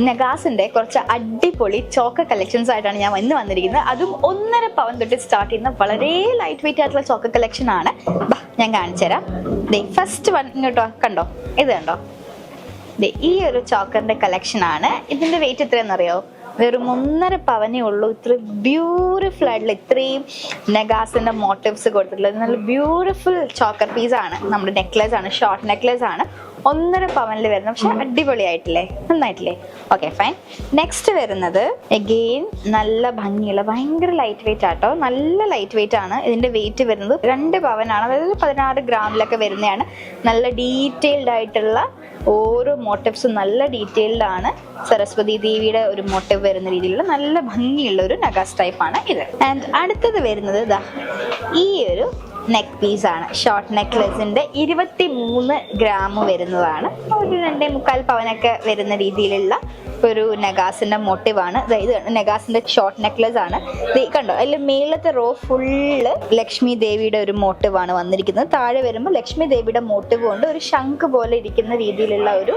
നഗാസിന്റെ കുറച്ച് അടിപൊളി ചോക്ക കളക്ഷൻസ് ആയിട്ടാണ് ഞാൻ ഇന്ന് വന്നിരിക്കുന്നത്. അതും ഒന്നര പവൻ തൊട്ട് സ്റ്റാർട്ട് ചെയ്യുന്ന വളരെ ലൈറ്റ് വെയിറ്റ് ആയിട്ടുള്ള ചോക്ക കളക്ഷൻ ആണ്. ഞാൻ കാണിച്ചു തരാം. ദേ ഫസ്റ്റ് വൺ ഇങ്ങോട്ടോ കണ്ടോ? ഇത് കണ്ടോ? ദേ ഈ ഒരു ചോക്കറിന്റെ കളക്ഷൻ ആണ്. ഇതിന്റെ വെയിറ്റ് എത്രയാണെന്നറിയോ? വെറും ഒന്നര പവനേ ഉള്ളൂ. ഇത്ര ബ്യൂട്ടിഫുൾ ആയിട്ടുള്ള ഇത്രയും നെഗാസിന്റെ മോട്ടീവ്സ് കൊടുത്തിട്ടുള്ളത്. നല്ല ബ്യൂട്ടിഫുൾ ചോക്കർ പീസ് ആണ്. നമ്മുടെ നെക്ലേസ് ആണ് ഷോർട്ട് നെക്ലേസ് ആണ്. ഒന്നര പവനിൽ വരുന്ന പക്ഷെ അടിപൊളിയായിട്ടില്ലേ? നന്നായിട്ടില്ലേ? ഓക്കെ ഫൈൻ നെക്സ്റ്റ് വരുന്നത് എഗെയിൻ നല്ല ഭംഗിയുള്ള ഭയങ്കര ലൈറ്റ് വെയിറ്റ് ആട്ടോ. നല്ല ലൈറ്റ് വെയിറ്റ് ആണ്. ഇതിന്റെ വെയിറ്റ് വരുന്നത് രണ്ട് പവനാണ്. അതായത് പതിനാറ് ഗ്രാമിലൊക്കെ വരുന്നതാണ്. നല്ല ഡീറ്റെയിൽഡ് ആയിട്ടുള്ള ഓരോ മോട്ടീവ്സും നല്ല ഡീറ്റെയിൽഡ് ആണ്. സരസ്വതി ദേവിയുടെ ഒരു മോട്ടീവ് വരുന്ന രീതിയിലുള്ള നല്ല ഭംഗിയുള്ള ഒരു നഗാസ് ടൈപ്പ് ആണ് ഇത്. ആൻഡ് അടുത്തത് വരുന്നത് ഈ ഒരു നെക്ക് പീസ് ആണ് ഷോർട്ട് നെക്ലെസിന്റെ ഇരുപത്തി മൂന്ന് ഗ്രാം വരുന്നതാണ്. ഒരു രണ്ടേ മുക്കാൽ പവനൊക്കെ വരുന്ന രീതിയിലുള്ള ഒരു നെഗാസിന്റെ മോട്ടീവ് ആണ് ദാ ഇത് നെഗാസിന്റെ ഷോർട്ട് നെക്ലസ് ആണ് കണ്ടോ അതിൽ മേളത്തെ റോ ഫുള്ള് ലക്ഷ്മി ദേവിയുടെ ഒരു മോട്ടീവ് ആണ് വന്നിരിക്കുന്നത്. താഴെ വരുമ്പോൾ ലക്ഷ്മി ദേവിയുടെ മോട്ടീവ് കൊണ്ട് ഒരു ശംഖ് പോലെ ഇരിക്കുന്ന രീതിയിലുള്ള ഒരു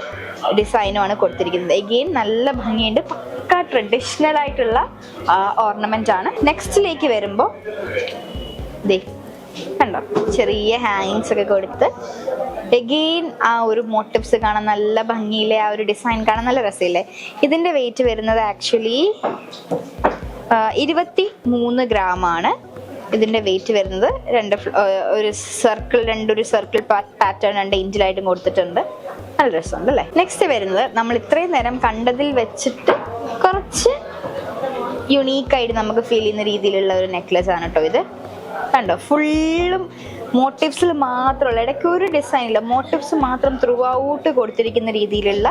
ഡിസൈനുമാണ് കൊടുത്തിരിക്കുന്നത്. എഗെയിൻ നല്ല ഭംഗിയുണ്ട്. പക്ക ട്രഡീഷണൽ ആയിട്ടുള്ള ഓർണമെന്റ് ആണ്. നെക്സ്റ്റിലേക്ക് വരുമ്പോൾ ദേ കണ്ടോ? ചെറിയ ഹാങ്ങിങ്സ് ഒക്കെ കൊടുത്ത് എഗെയിൻ ആ ഒരു മോട്ടിവ്സ് കാണാൻ നല്ല ഭംഗിയിലെ ആ ഒരു ഡിസൈൻ കാണാൻ നല്ല രസമില്ലേ? ഇതിന്റെ വെയിറ്റ് വരുന്നത് ആക്ച്വലി ഇരുപത്തി മൂന്ന് ഗ്രാമാണ് ഇതിന്റെ വെയിറ്റ് വരുന്നത് രണ്ട് ഒരു സർക്കിൾ രണ്ടൊരു സർക്കിൾ പാറ്റേൺ രണ്ട് ഇഞ്ചിലായിട്ടും കൊടുത്തിട്ടുണ്ട്. നല്ല രസമുണ്ട് അല്ലേ? നെക്സ്റ്റ് വരുന്നത് നമ്മൾ ഇത്രയും നേരം കണ്ടതിൽ വെച്ചിട്ട് കുറച്ച് യുണീക്കായിട്ട് നമുക്ക് ഫീൽ ചെയ്യുന്ന രീതിയിലുള്ള ഒരു നെക്ലസ് ആണ് കേട്ടോ ഇത്. കണ്ടോ? ഫുള്ളും മോട്ടീവ്സിൽ മാത്രമുള്ള ഇടയ്ക്ക് ഒരു ഡിസൈനില്ല മോട്ടീവ്സ് മാത്രം ത്രൂ ഔട്ട് കൊടുത്തിരിക്കുന്ന രീതിയിലുള്ള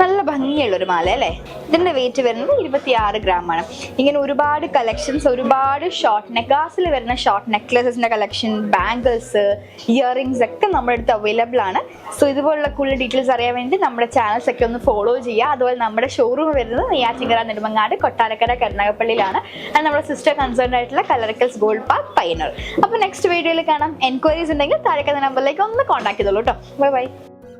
നല്ല ഭംഗിയുള്ള ഒരു മാല അല്ലേ? ഇതിന്റെ വെയിറ്റ് വരുന്നത് ഇരുപത്തി ആറ് ഗ്രാം ആണ്. ഇങ്ങനെ ഒരുപാട് കളക്ഷൻസ് ഒരുപാട് ഷോർട്ട് നെക്കാസിൽ വരുന്ന ഷോർട്ട് നെക്ലസസിന്റെ കളക്ഷൻ ബാംഗിൾസ് ഇയറിങ്സ് ഒക്കെ നമ്മുടെ അടുത്ത് അവൈലബിൾ ആണ്. സോ ഇതുപോലുള്ള കൂടുതൽ ഡീറ്റെയിൽസ് അറിയാൻ വേണ്ടി നമ്മുടെ ചാനൽസ് ഒക്കെ ഒന്ന് ഫോളോ ചെയ്യുക. അതുപോലെ നമ്മുടെ ഷോറൂം വരുന്നത് നെയ്യാറ്റിങ്കര നെടുമങ്ങാട് കൊട്ടാരക്കര കരുനാഗപ്പള്ളിയിലാണ്. അത് നമ്മുടെ സിസ്റ്റർ കൺസേൺ ആയിട്ടുള്ള കലറിക്കൽസ് ഗോൾഡ് പാർക്ക് പയ്യന്നൂർ അപ്പോൾ നെക്സ്റ്റ് വീഡിയോയിൽ കാണാം. എൻക്വയറീസ് ഉണ്ടെങ്കിൽ താഴെ നമ്പറിലേക്ക് ഒന്ന് കോൺടാക്ട് ചെയ്തോളൂ കേട്ടോ bye bye